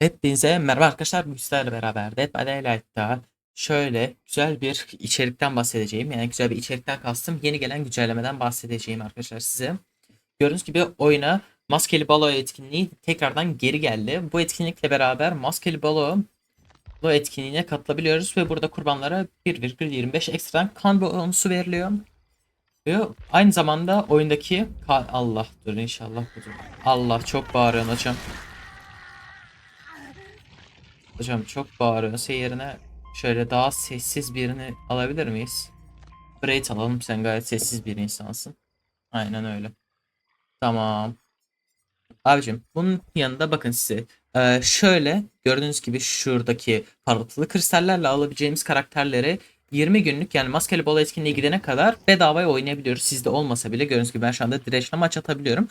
Hepinize merhaba arkadaşlar. Bu sizlerle beraber Dead by Daylight'ta şöyle güzel bir içerikten bahsedeceğim. Yani güzel bir içerikten kastım yeni gelen güncellemeden bahsedeceğim arkadaşlar size. Gördüğünüz gibi oyuna Maskeli Balo etkinliği tekrardan geri geldi. Bu etkinlikle beraber Maskeli Balo etkinliğine katılabiliyoruz ve burada kurbanlara 1,25 ekstradan kan bonusu veriliyor. Ve aynı zamanda oyundaki Allah dur inşallah. Allah çok bağırıyorsun hocam. Hocam çok bağırıyorsa yerine şöyle daha sessiz birini alabilir miyiz? Braid alalım sen gayet sessiz bir insansın. Aynen öyle. Tamam. Abicim bunun yanında bakın size ee, şöyle gördüğünüz gibi şuradaki parıltılı kristallerle alabileceğimiz karakterleri 20 günlük yani maskeli bol etkinliğe gidene kadar bedavaya oynayabiliyoruz. Sizde olmasa bile gördüğünüz gibi ben şu anda direçle maç atabiliyorum.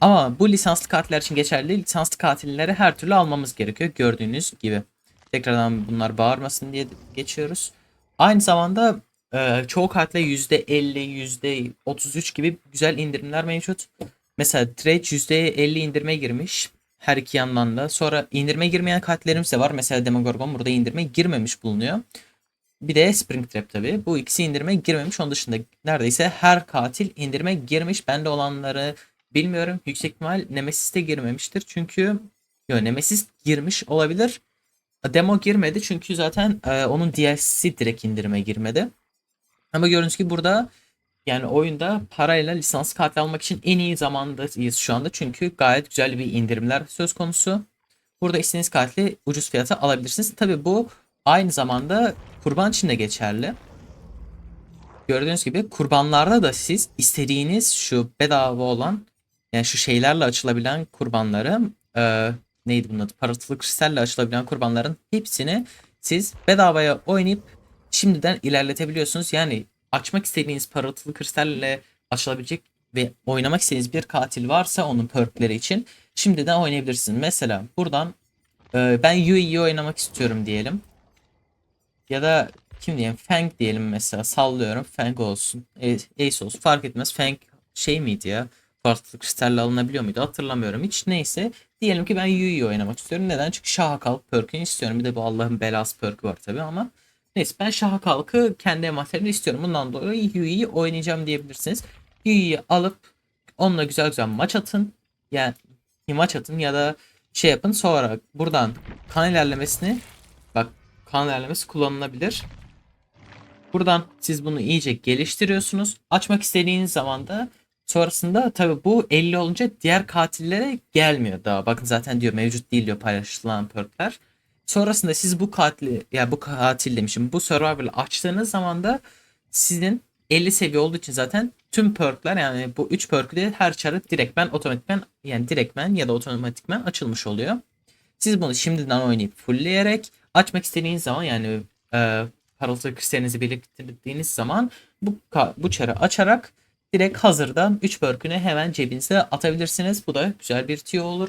Ama bu lisanslı katiller için geçerli. Lisanslı katilleri her türlü almamız gerekiyor gördüğünüz gibi. Tekrardan bunlar bağırmasın diye geçiyoruz. Aynı zamanda e, çoğu katile %50, %33 gibi güzel indirimler mevcut. Mesela Dredge %50 indirime girmiş. Her iki yandan da. Sonra indirime girmeyen katillerimiz de var. Mesela Demogorgon burada indirime girmemiş bulunuyor. Bir de Springtrap tabi. Bu ikisi indirime girmemiş. Onun dışında neredeyse her katil indirime girmiş. Bende olanları bilmiyorum. Yüksek ihtimal Nemesis de girmemiştir. Çünkü yo, Nemesis girmiş olabilir. Demo girmedi çünkü zaten e, onun DLC'si direkt indirime girmedi. Ama gördüğünüz gibi burada yani oyunda parayla lisans katil almak için en iyi zamandayız şu anda. Çünkü gayet güzel bir indirimler söz konusu. Burada istediğiniz katili ucuz fiyata alabilirsiniz. Tabi bu aynı zamanda kurban için de geçerli. Gördüğünüz gibi kurbanlarda da siz istediğiniz şu bedava olan yani şu şeylerle açılabilen kurbanları e, neydi bunun adı? Parıltılı kristalle açılabilen kurbanların hepsini siz bedavaya oynayıp şimdiden ilerletebiliyorsunuz. Yani açmak istediğiniz parıltılı kristalle açılabilecek ve oynamak istediğiniz bir katil varsa onun perkleri için şimdiden oynayabilirsiniz. Mesela buradan e, ben Yui'yi oynamak istiyorum diyelim. Ya da kim diyelim Fang diyelim mesela sallıyorum Fang olsun Ace olsun fark etmez Fang şey miydi ya farklı kristalle alınabiliyor muydu hatırlamıyorum. Hiç neyse. Diyelim ki ben Yui'yi oynamak istiyorum. Neden? Çünkü Şaha Kalk perk'ünü istiyorum. Bir de bu Allah'ın belası perk'ü var tabi ama neyse ben Şaha Kalk'ı kendi envanterimde istiyorum. Bundan dolayı Yui'yi oynayacağım diyebilirsiniz. Yui'yi alıp onunla güzel güzel maç atın. Yani maç atın ya da şey yapın. Sonra buradan kan ilerlemesini bak kan ilerlemesi kullanılabilir. Buradan siz bunu iyice geliştiriyorsunuz. Açmak istediğiniz zaman da sonrasında tabi bu 50 olunca diğer katillere gelmiyor daha. Bakın zaten diyor mevcut değil diyor paylaşılan perkler. Sonrasında siz bu katili ya yani bu katil demişim bu survival'ı açtığınız zaman da sizin 50 seviye olduğu için zaten tüm perkler yani bu 3 perkü de her çarı direktmen otomatikmen yani direktmen ya da otomatikmen açılmış oluyor. Siz bunu şimdiden oynayıp fullleyerek açmak istediğiniz zaman yani e, parıltı kristalinizi biriktirdiğiniz zaman bu bu çarı açarak direkt hazırdan 3 perkünü hemen cebinize atabilirsiniz. Bu da güzel bir tüyo olur.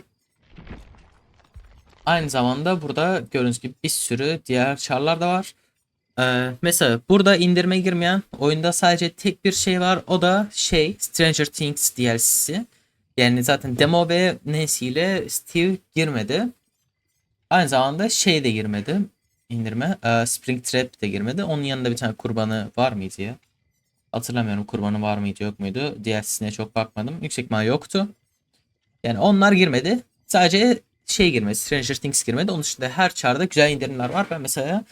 Aynı zamanda burada gördüğünüz gibi bir sürü diğer çarlar da var. Ee, mesela burada indirme girmeyen oyunda sadece tek bir şey var. O da şey Stranger Things DLC'si. Yani zaten demo ve nesiyle Steve girmedi. Aynı zamanda şey de girmedi indirme. Ee, Spring Trap de girmedi. Onun yanında bir tane kurbanı var mıydı ya? Hatırlamıyorum kurbanı var mıydı yok muydu. DLC'sine çok bakmadım. Yüksek ihtimal yoktu. Yani onlar girmedi. Sadece şey girmedi. Stranger Things girmedi. Onun dışında her çarda güzel indirimler var. Ben mesela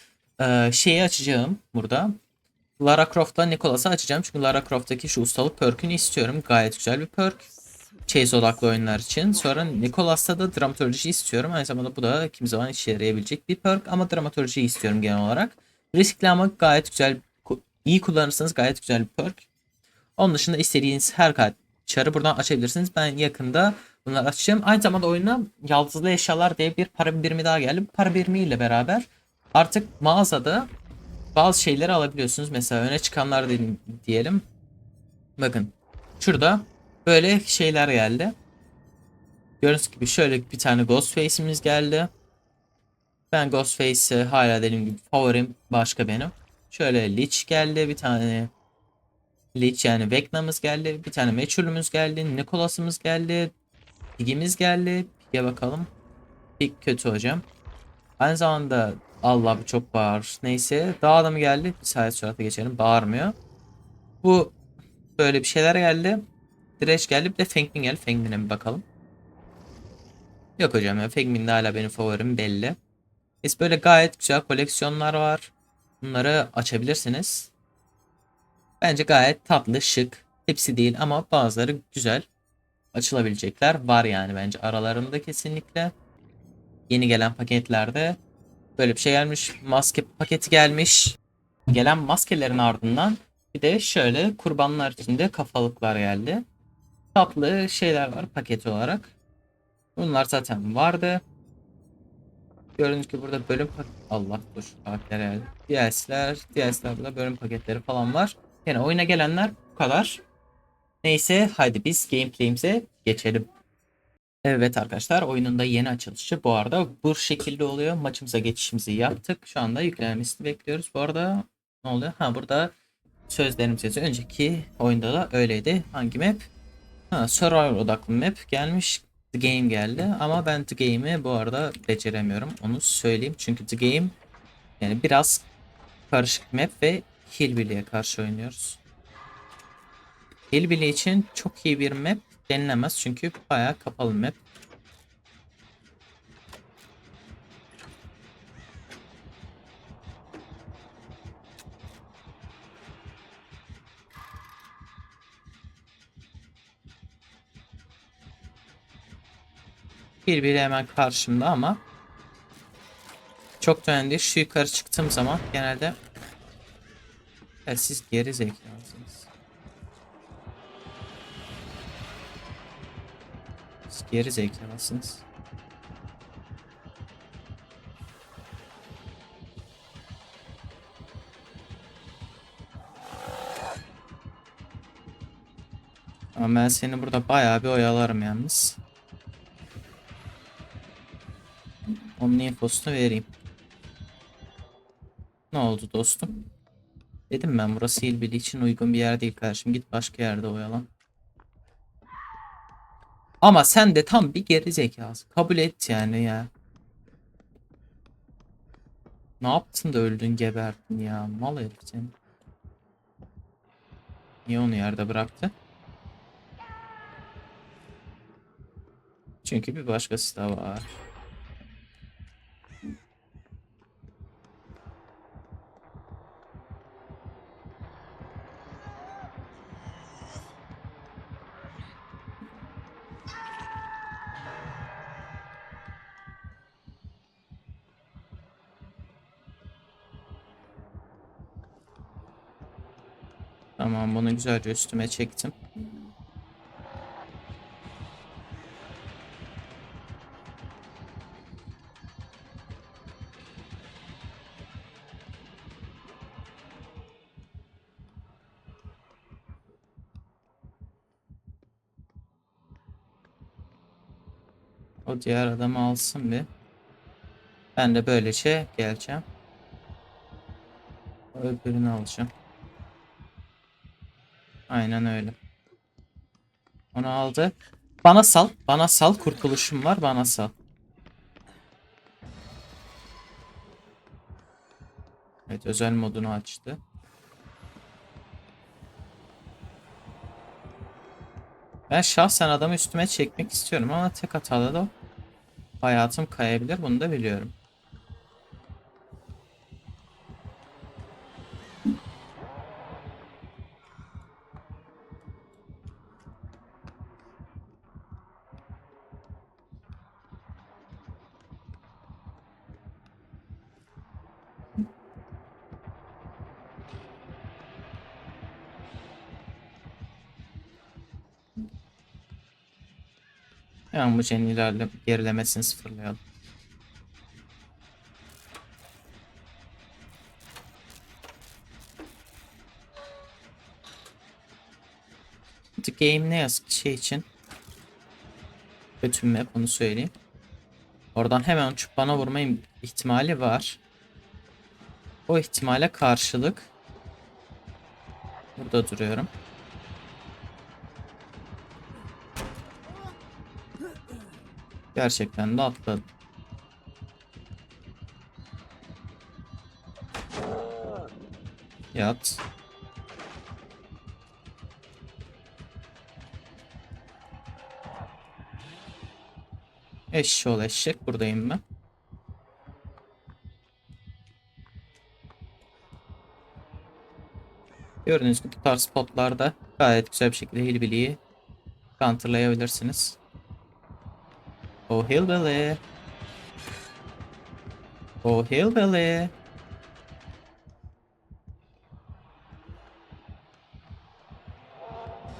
e, şeyi açacağım burada. Lara Croft'la Nicholas'ı açacağım. Çünkü Lara Croft'taki şu ustalık perk'ünü istiyorum. Gayet güzel bir perk. Chase odaklı oyunlar için. Sonra Nicholas'ta da dramatoloji istiyorum. Aynı zamanda bu da kim zaman işe yarayabilecek bir perk ama dramatoloji istiyorum genel olarak. Riskli ama gayet güzel, iyi kullanırsanız gayet güzel bir perk. Onun dışında istediğiniz her çarı buradan açabilirsiniz. Ben yakında bunları açacağım. Aynı zamanda oyuna yaldızlı eşyalar diye bir para birimi daha geldi. Bu para birimiyle beraber artık mağazada bazı şeyleri alabiliyorsunuz. Mesela öne çıkanlar diyelim. Bakın şurada Böyle şeyler geldi. Gördüğünüz gibi şöyle bir tane Ghostface'imiz geldi. Ben Ghostface'i hala dediğim gibi favorim başka benim. Şöyle Lich geldi bir tane. Lich yani Vecna'mız geldi. Bir tane Meçhul'ümüz geldi. Nicholas'ımız geldi. Pig'imiz geldi. Pig'e bakalım. Bir kötü hocam. Aynı zamanda Allah bu çok bağır. Neyse dağ adamı geldi. Bir saniye sürate geçelim. Bağırmıyor. Bu böyle bir şeyler geldi. Direş geldi. Bir de Fengmin geldi. Fengmin'e bir bakalım. Yok hocam ya. Fengmin'de hala benim favorim belli. Biz böyle gayet güzel koleksiyonlar var. Bunları açabilirsiniz. Bence gayet tatlı, şık. Hepsi değil ama bazıları güzel. Açılabilecekler var yani bence aralarında kesinlikle. Yeni gelen paketlerde böyle bir şey gelmiş. Maske paketi gelmiş. Gelen maskelerin ardından bir de şöyle kurbanlar içinde kafalıklar geldi. Tatlı şeyler var paket olarak. Bunlar zaten vardı. Gördüğünüz gibi burada bölüm pak- Allah dur karakter geldi. DLC'ler, DLC'ler burada bölüm paketleri falan var. Yani oyuna gelenler bu kadar. Neyse haydi biz gameplay'imize geçelim. Evet arkadaşlar oyunun da yeni açılışı bu arada bu şekilde oluyor. Maçımıza geçişimizi yaptık. Şu anda yüklenmesini bekliyoruz. Bu arada ne oluyor? Ha burada sözlerimiz yazıyor. Önceki oyunda da öyleydi. Hangi map? Ha Survivor odaklı map gelmiş. The Game geldi ama ben The Game'i bu arada beceremiyorum. Onu söyleyeyim. Çünkü The Game yani biraz karışık map ve Hillbilly'e karşı oynuyoruz. Hillbilly için çok iyi bir map denilemez çünkü bayağı kapalı map. Hillbilly hemen karşımda ama çok önemli değil. Şu yukarı çıktığım zaman genelde ya siz geri zekalısınız. Siz geri zekalısınız. Ama ben seni burada bayağı bir oyalarım yalnız. Onun infosunu vereyim. Ne oldu dostum? Dedim ben burası Hillbilly için uygun bir yer değil kardeşim. Git başka yerde oyalan. Ama sen de tam bir geri zekası. Kabul et yani ya. Ne yaptın da öldün geberdin ya. Mal herif seni. Niye onu yerde bıraktı? Çünkü bir başkası da var. Tamam bunu güzelce üstüme çektim. O diğer adamı alsın bir. Ben de böylece geleceğim. O Öbürünü alacağım. Aynen öyle. Onu aldı. Bana sal. Bana sal. Kurtuluşum var. Bana sal. Evet özel modunu açtı. Ben şahsen adamı üstüme çekmek istiyorum ama tek hatada da hayatım kayabilir. Bunu da biliyorum. Yani bu Jen'in ilerle gerilemesini sıfırlayalım. The Game ne yazık şey için kötü map onu söyleyeyim. Oradan hemen uçup bana vurma im- ihtimali var. O ihtimale karşılık burada duruyorum. Gerçekten de atladı. Yat. Eşşoğlu eşek buradayım ben. Gördüğünüz gibi bu tarz spotlarda gayet güzel bir şekilde hilbiliyi counterlayabilirsiniz. Oh Hillbilly. Oh Hillbilly.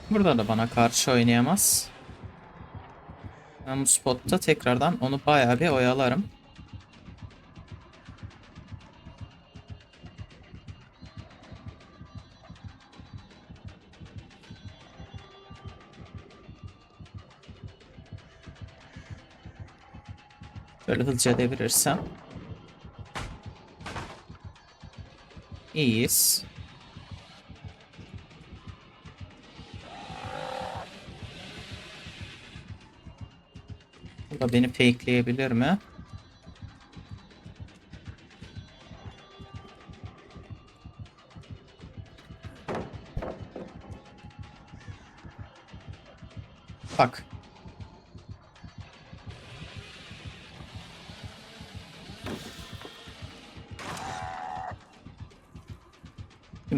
Burada da bana karşı oynayamaz. Ben bu spotta tekrardan onu bayağı bir oyalarım. Böyle hızlıca devirirsem. İyiyiz. Bu da beni fakeleyebilir mi?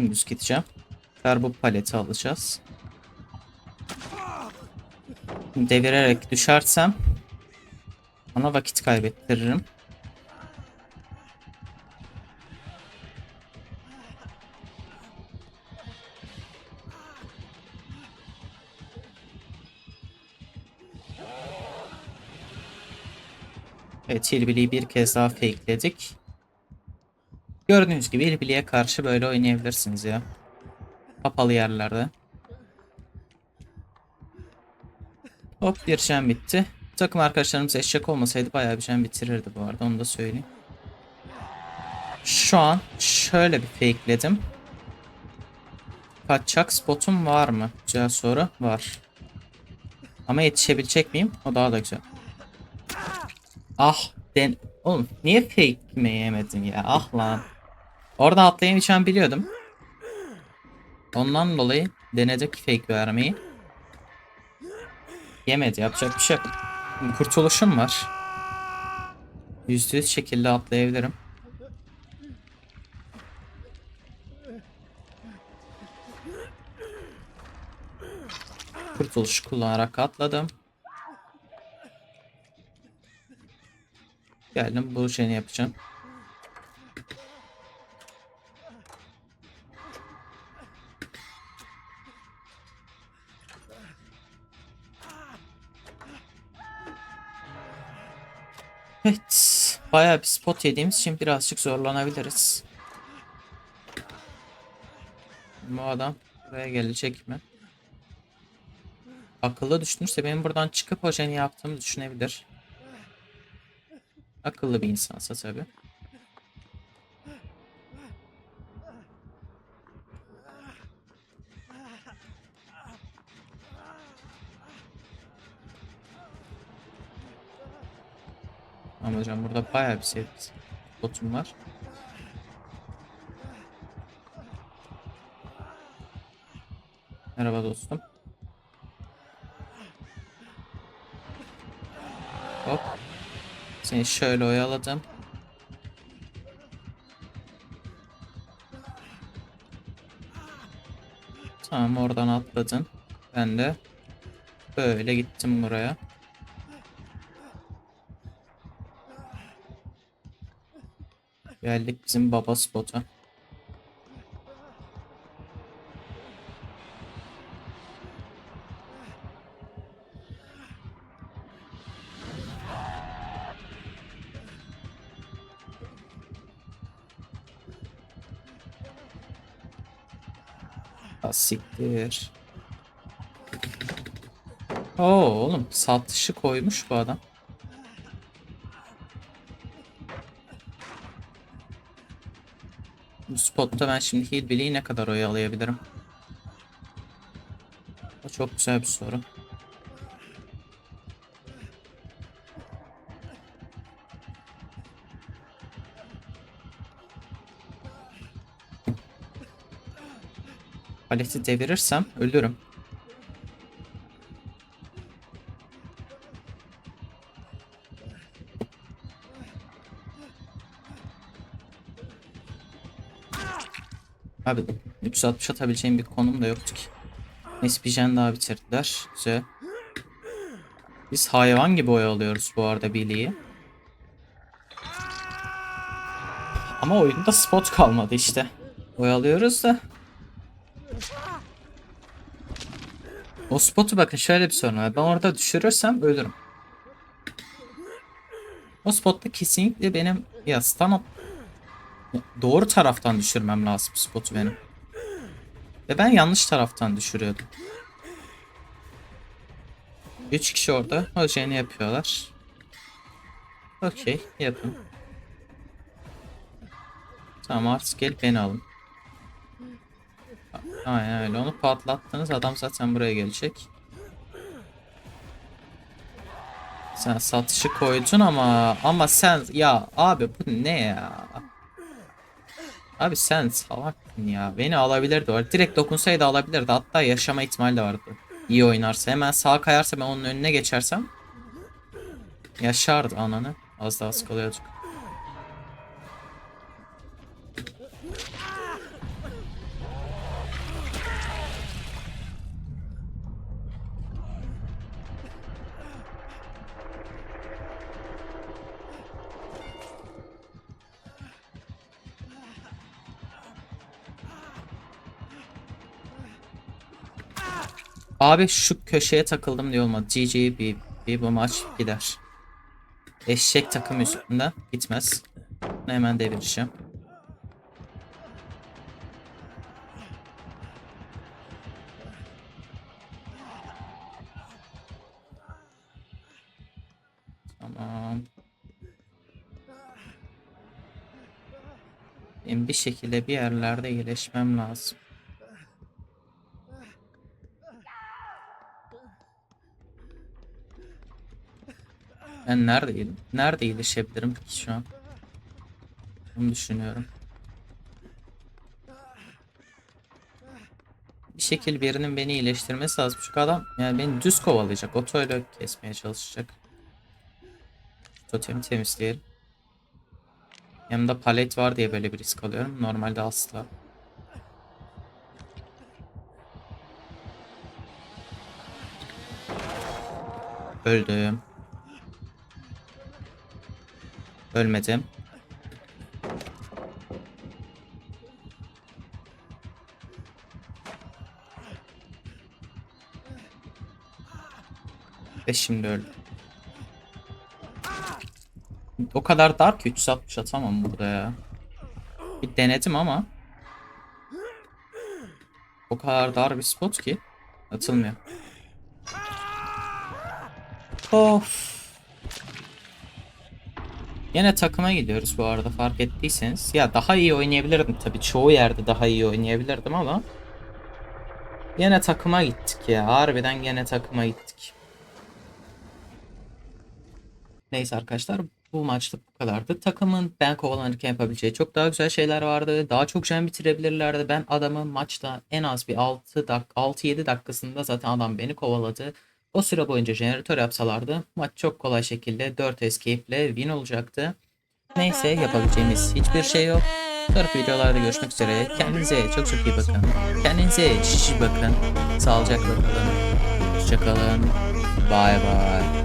Dümdüz gideceğim. Karbo paleti alacağız. Devirerek düşersem ona vakit kaybettiririm. Evet, Hillbilly'yi bir kez daha fakeledik. Gördüğünüz gibi Hillbilly'ye karşı böyle oynayabilirsiniz ya. Kapalı yerlerde. Hop bir şen bitti. Takım arkadaşlarımız eşek olmasaydı bayağı bir şen bitirirdi bu arada onu da söyleyeyim. Şu an şöyle bir fakeledim. Kaçacak spotum var mı? Güzel soru. Var. Ama yetişebilecek miyim? O daha da güzel. Ah den Oğlum niye fake mi yemedin ya? Ah lan. Orada atlayamayacağımı biliyordum. Ondan dolayı denedik fake vermeyi. Yemedi yapacak bir şey yok. Kurtuluşum var. Yüzde yüz şekilde atlayabilirim. Kurtuluş kullanarak atladım. Geldim bu şeyini yapacağım. Evet. Bayağı bir spot yediğimiz için birazcık zorlanabiliriz. Bu adam buraya gelecek mi? Akıllı düşünürse benim buradan çıkıp o jeni yaptığımı düşünebilir. Akıllı bir insansa tabi. Hocam burada bayağı bir set botum var. Merhaba dostum. Hop. Seni şöyle oyaladım. Tamam oradan atladın. Ben de böyle gittim buraya. Geldik bizim baba spota. Siktir. Oo oğlum satışı koymuş bu adam. Spotta ben şimdi Hillbilly'yi ne kadar oyalayabilirim? O çok güzel bir soru. Paleti devirirsem ölürüm. Abi 360 atabileceğim bir konum da yoktu ki. Neyse daha bitirdiler. Güzel. Biz hayvan gibi oyalıyoruz bu arada Billy'yi. Ama oyunda spot kalmadı işte. Oyalıyoruz da. O spotu bakın şöyle bir sorun var. Ben orada düşürürsem ölürüm. O spotta kesinlikle benim ya stun at- doğru taraftan düşürmem lazım spotu benim. Ve ben yanlış taraftan düşürüyordum. 3 kişi orada hocayını yapıyorlar. Okey yapın. Tamam artık gel beni alın. Aynen öyle onu patlattınız adam zaten buraya gelecek. Sen satışı koydun ama ama sen ya abi bu ne ya? Abi sen salaktın ya. Beni alabilirdi. o. Direkt dokunsaydı alabilirdi. Hatta yaşama ihtimali de vardı. İyi oynarsa. Hemen sağa kayarsa ben onun önüne geçersem. Yaşardı ananı. Az daha sıkılıyorduk. Abi şu köşeye takıldım diye olmadı. GG bir, bir bu maç gider. Eşek takım üstünde gitmez. Hemen devireceğim. Tamam. Benim bir şekilde bir yerlerde iyileşmem lazım. Ben neredeyim? Nerede iyileşebilirim ki şu an? Bunu düşünüyorum. Bir şekil birinin beni iyileştirmesi lazım. Çünkü adam yani beni düz kovalayacak. Otoyla kesmeye çalışacak. Totemi temizleyelim. Yanımda palet var diye böyle bir risk alıyorum. Normalde asla. Öldüm. Ölmedim. Ve şimdi öldüm. O kadar dar ki 360 atamam burada ya. Bir denedim ama. O kadar dar bir spot ki. Atılmıyor. Of. Yine takıma gidiyoruz bu arada fark ettiyseniz. Ya daha iyi oynayabilirdim tabii. Çoğu yerde daha iyi oynayabilirdim ama. Yine takıma gittik ya. Harbiden gene takıma gittik. Neyse arkadaşlar bu maçlık bu kadardı. Takımın ben kovalanırken yapabileceği çok daha güzel şeyler vardı. Daha çok jen bitirebilirlerdi. Ben adamı maçta en az bir 6 dak 6-7 dakikasında zaten adam beni kovaladı. O süre boyunca jeneratör yapsalardı maç çok kolay şekilde 4 escape ile win olacaktı. Neyse yapabileceğimiz hiçbir şey yok. Sonraki videolarda görüşmek üzere. Kendinize çok çok iyi bakın. Kendinize cici bakın. Sağlıcakla kalın. Hoşçakalın. Bay bay.